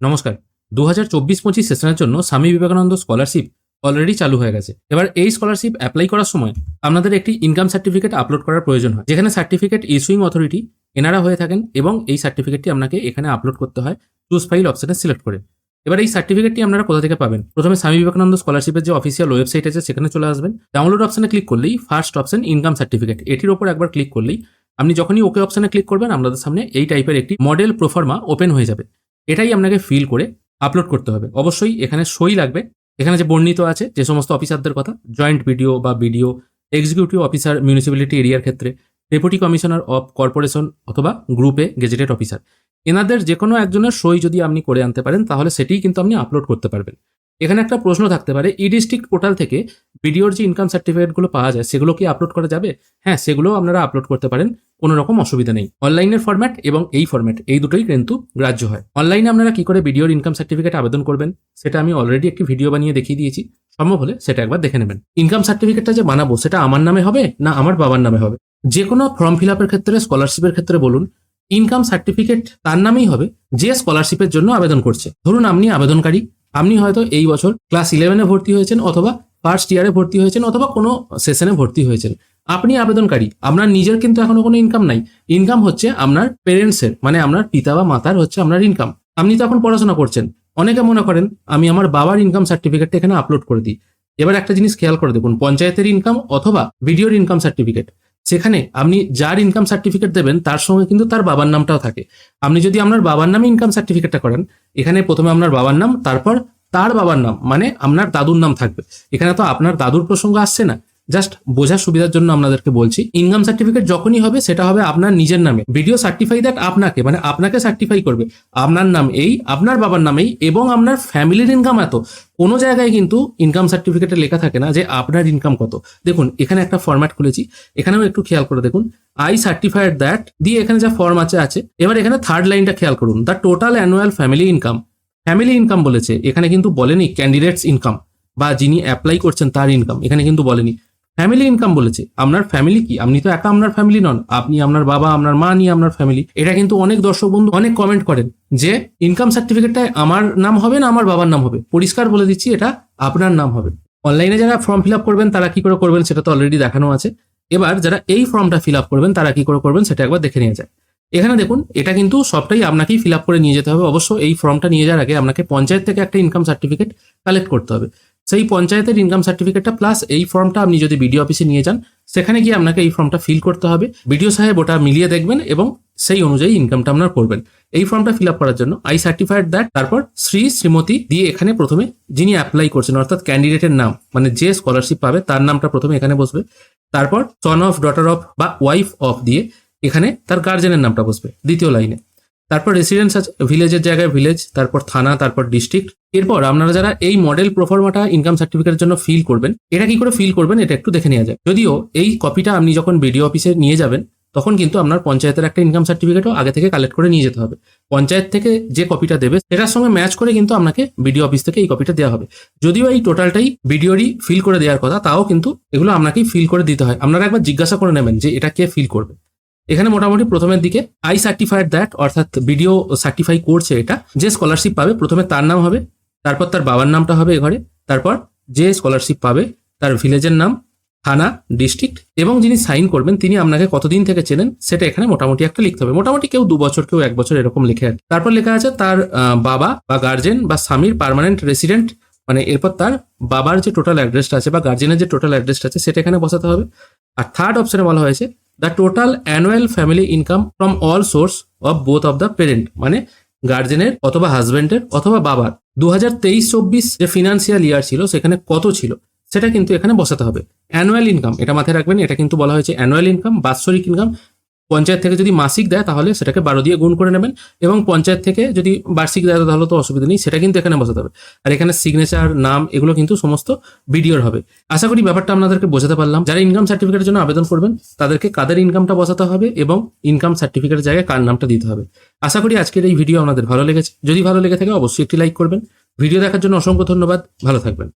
নমস্কার। দু হাজার চব্বিশ পঁচিশ সেশনের জন্য স্বামী বিবেকানন্দ স্কলারশিপ অলরেডি চালু হয়ে গেছে। এবার এই স্কলারশিপ অ্যাপ্লাই করার সময় আপনাদের একটি ইনকাম সার্টিফিকেট আপলোড করার প্রয়োজন হয়। যেখানে সার্টিফিকেট ইস্যুইং অথরিটি এনারা হয়ে থাকেন এবং এই সার্টিফিকেটটি আপনাকে এখানে আপলোড করতে হয় চুজ ফাইল অপশনে সিলেক্ট করে। এবার এই সার্টিফিকেটটি আপনারা কোথা থেকে পাবেন? প্রথমে স্বামী বিবেকানন্দ স্কলারশিপের যে অফিসিয়াল ওয়েবসাইট আছে সেখানে চলে আসবেন। ডাউনলোড অপশানে ক্লিক করলেই ফার্স্ট অপশন ইনকাম সার্টিফিকেট এটির ওপর একবার ক্লিক করলেই আপনি যখনই ওকে অপশানে ক্লিক করবেন আপনাদের সামনে এই টাইপের একটি মডেল প্রোফার্মা ওপেন হয়ে যাবে। এটাই আপনাকে ফিল করে আপলোড করতে হবে। অবশ্যই এখানে সই লাগবে। এখানে যে বর্ণিত আছে, যে সমস্ত অফিসারদের কথা জয়েন্ট বিডিও বা বিডিও এক্সিকিউটিভ অফিসার মিউনিসিপ্যালিটি এরিয়ার ক্ষেত্রে ডেপুটি কমিশনার অফ কর্পোরেশন অথবা গ্রুপে গেজেটেড অফিসার এনাদের যে কোনো একজনের সই যদি আপনি করে আনতে পারেন, তাহলে সেটিই কিন্তু আপনি আপলোড করতে পারবেন। এখানে একটা প্রশ্ন থাকতে পারে ই ডিস্ট্রিক্ট পোর্টাল থেকে বিডিওর যে ইনকাম সার্টিফিকেটগুলো পাওয়া যায়, সেগুলো কি আপলোড করা যাবে? হ্যাঁ সেগুলোও আপনারা আপলোড করতে পারেন, কোনো রকম অসুবিধা নেই। অনলাইনের ফরম্যাট এবং এই ফরম্যাট এই দুটোই কিন্তু গ্রাহ্য হয়। অনলাইনে আপনারা কি করে বিডিওর ইনকাম সার্টিফিকেট আবেদন করবেন, সেটা আমি অলরেডি একটি ভিডিও বানিয়ে দেখিয়ে দিয়েছি। সম্ভব হলে সেটা একবার দেখে নেবেন। ইনকাম সার্টিফিকেটটা যে বানাবো, সেটা আমার নামে হবে না আমার বাবার নামে হবে? যে কোনো ফর্ম ফিল আপের ক্ষেত্রে স্কলারশিপের ক্ষেত্রে বলুন ইনকাম সার্টিফিকেট তার নামেই হবে, যে স্কলারশিপের জন্য আবেদন করছে। ধরুন, আপনি আবেদনকারী আপনি হয়তো এই বছর ক্লাস ইলেভেনে ভর্তি হয়েছেন অথবা ফার্স্ট ইয়ারে ভর্তি হয়েছেন অথবা কোনো সেশনে ভর্তি হয়েছেন। আপনি আবেদনকারী, আপনার নিজের কিন্তু এখনও কোনো ইনকাম নাই। ইনকাম হচ্ছে আপনার পেরেন্টসের মানে আপনার পিতা বা মাতার হচ্ছে আপনার ইনকাম আপনি তো এখন পড়াশোনা করছেন। অনেকে মনে করেন, আমি আমার বাবার ইনকাম সার্টিফিকেটটা এখানে আপলোড করে দিই। এবার একটা জিনিস খেয়াল করে দেখুন, পঞ্চায়েতের ইনকাম অথবা ভিডিওর ইনকাম সার্টিফিকেট সেখানে আপনি যার ইনকাম সার্টিফিকেট দেবেন, তার সঙ্গে কিন্তু তার বাবার নামটাও থাকে। আপনি যদি আপনার বাবার নামে ইনকাম সার্টিফিকেটটা করেন, এখানে প্রথমে আপনার বাবার নাম, তারপর তার বাবার নাম মানে আপনার দাদুর নাম থাকবে। এখানে তো আপনার দাদুর প্রসঙ্গ আসছে না। জাস্ট বোঝার সুবিধার জন্য আপনাদেরকে বলছি ইনকাম সার্টিফিকেট যখনই হবে সেটা হবে আপনার নিজের নামে। ভিডিও সার্টিফাই দ্যাট আপনাকে মানে আপনাকে সার্টিফাই করবে। আপনার নাম এই, আপনার বাবার নামেই এবং আপনার ফ্যামিলির ইনকাম এত। কোনো জায়গায় কিন্তু ইনকাম সার্টিফিকেটে লেখা থাকে না যে আপনার ইনকাম কত। দেখুন, এখানে একটা ফরম্যাট খুলেছি। এখানেও একটু খেয়াল করে দেখুন। আই সার্টিফাইড দ্যাট দিয়ে এখানে যা ফর্ম আছে আছে। এবার এখানে থার্ড লাইনটা খেয়াল করুন। The total annual family income family income বলেছে। এখানে কিন্তু বলেনি ক্যান্ডিডেটস ইনকাম বা যিনি অ্যাপ্লাই করছেন তার ইনকাম এখানে কিন্তু বলেনি। ফ্যামিলি ইনকাম বলেছে। আপনার ফ্যামিলি কি? আপনি তো একা আপনার ফ্যামিলি নন। আপনি আপনার বাবা, আপনার মা নিয়ে আপনার ফ্যামিলি এটা কিন্তু অনেক দর্শক বন্ধু অনেক কমেন্ট করেন যে ইনকাম সার্টিফিকেটটায় আমার নাম হবে না আমার বাবার নাম হবে? পরিষ্কার বলে দিচ্ছি, এটা আপনার নাম হবে। অনলাইনে যারা ফর্ম ফিল আপ করবেন, তারা কি করে করবেন সেটা তো অলরেডি দেখানো আছে। এবার যারা এই ফর্মটা ফিল আপ করবেন, তারা কি করে করবেন সেটা একবার দেখে নিয়ে যায় এখানে দেখুন, এটা কিন্তু সবটাই আপনাকেই ফিল আপ করে নিয়ে যেতে হবে। অবশ্য এই ফর্মটা নিয়ে যাওয়ার আগে আপনাকে পঞ্চায়েত থেকে একটা ইনকাম সার্টিফিকেট কালেক্ট করতে হবে। সেই পঞ্চায়েতের ইনকাম সার্টিফিকেটটা প্লাস এই ফর্মটা আপনি যদি বিডিও অফিসে নিয়ে যান, সেখানে গিয়ে আপনাকে এই ফর্মটা ফিল করতে হবে। বিডিও সাহেব ওটা মিলিয়ে দেখবেন এবং সেই অনুযায়ী ইনকামটা আপনার করবেন। এই ফর্মটা ফিল আপ করার জন্য আই সার্টিফাইড দ্যাট তারপর শ্রী শ্রীমতী দিয়ে এখানে প্রথমে যিনি অ্যাপ্লাই করছেন, অর্থাৎ ক্যান্ডিডেটের নাম মানে যে স্কলারশিপ পাবে, তার নামটা প্রথমে এখানে বসবে। তারপর সন অফ ডটার অফ বা ওয়াইফ অফ দিয়ে এখানে তার গার্জেনের নামটা বসবে, দ্বিতীয় লাইনে তারপর রেসিডেন্স ভিলেজের জায়গায় ভিলেজ তারপর থানা, তারপর ডিস্ট্রিক্ট এরপর আপনারা যারা এই মডেল প্রফর্মাটা ইনকাম সার্টিফিকেটের জন্য ফিল করবেন, এটা কি করে ফিল করবেন এটা একটু দেখে নেওয়া যায় যদিও এই কপিটা আপনি যখন বিডিও অফিসে নিয়ে যাবেন, তখন কিন্তু আপনার পঞ্চায়েতের একটা ইনকাম সার্টিফিকেটও আগে থেকে কালেক্ট করে নিয়ে যেতে হবে। পঞ্চায়েত থেকে যে কপিটা দেবে, সেটার সঙ্গে ম্যাচ করে কিন্তু আপনাকে বিডিও অফিস থেকে এই কপিটা দেওয়া হবে। যদিও এই টোটালটাই বিডিওরই ফিল করে দেওয়ার কথা, তাও কিন্তু এগুলো আপনাকেই ফিল করে দিতে হয়। আপনারা একবার জিজ্ঞাসা করে নেবেন যে এটা কে ফিল করবে। এখানে মোটামুটি প্রথমের দিকে আই সার্টিফাইড দ্যাট অর্থাৎ ভিডিও সার্টিফাই করছে এটা, যে স্কলারশিপ পাবে, প্রথমে তার নাম হবে, তারপর তার বাবার নামটা হবে এ ঘরে, তারপর যে স্কলারশিপ পাবে, তার ভিলেজের নাম, থানা ডিস্ট্রিক্ট এবং যিনি সাইন করবেন, তিনি আপনাকে কতদিন থেকে চেনেন, সেটা এখানে মোটামুটি একটা লিখতে হবে মোটামুটি কেউ দু বছর, কেউ এক বছর এরকম লিখে কি। তারপর লেখা আছে তার বাবা বা গার্জেন বা স্বামীর পার্মানেন্ট রেসিডেন্ট মানে এরপর তার বাবার যে টোটাল অ্যাড্রেসটা আছে বা গার্জেনের যে টোটাল অ্যাড্রেসটা আছে, সেটা এখানে বসাতে হবে আর থার্ড অপশনে বলা হয়েছে the total annual family income from all source of both of the parent মানে গার্জেনের অথবা হাজব্যান্ডের অথবা বাবার দু হাজার তেইশ চব্বিশ যে ফিনান্সিয়াল ইয়ার ছিল, সেখানে কত ছিল? সেটা কিন্তু এখানে বসাতে হবে। অ্যানুয়াল ইনকাম এটা মাথায় রাখবেন, এটা কিন্তু বলা হয়েছে অ্যানুয়াল ইনকাম বাৎসরিক ইনকাম পঞ্চায়েত থেকে যদি মাসিক দেয়, তাহলে সেটাকে বারো দিয়ে গুণ করে নেবেন এবং পঞ্চায়েত থেকে যদি বার্ষিক দেয়, তাহলে তো অসুবিধা নেই, সেটা কিন্তু এখানে বসাতে হবে। আর এখানে সিগনেচার নাম, এগুলো কিন্তু সমস্ত ভিডিওর হবে। আশা করি ব্যাপারটা আপনাদেরকে বোঝাতে পারলাম। যারা ইনকাম সার্টিফিকেটের জন্য আবেদন করবেন, তাদেরকে কাদের ইনকামটা বসাতে হবে এবং ইনকাম সার্টিফিকেটের জায়গায় কার নামটা দিতে হবে। আশা করি আজকের এই ভিডিও আপনাদের ভালো লেগেছে। যদি ভালো লেগে থাকে, অবশ্যই একটি লাইক করবেন। ভিডিও দেখার জন্য অসংখ্য ধন্যবাদ। ভালো থাকবেন।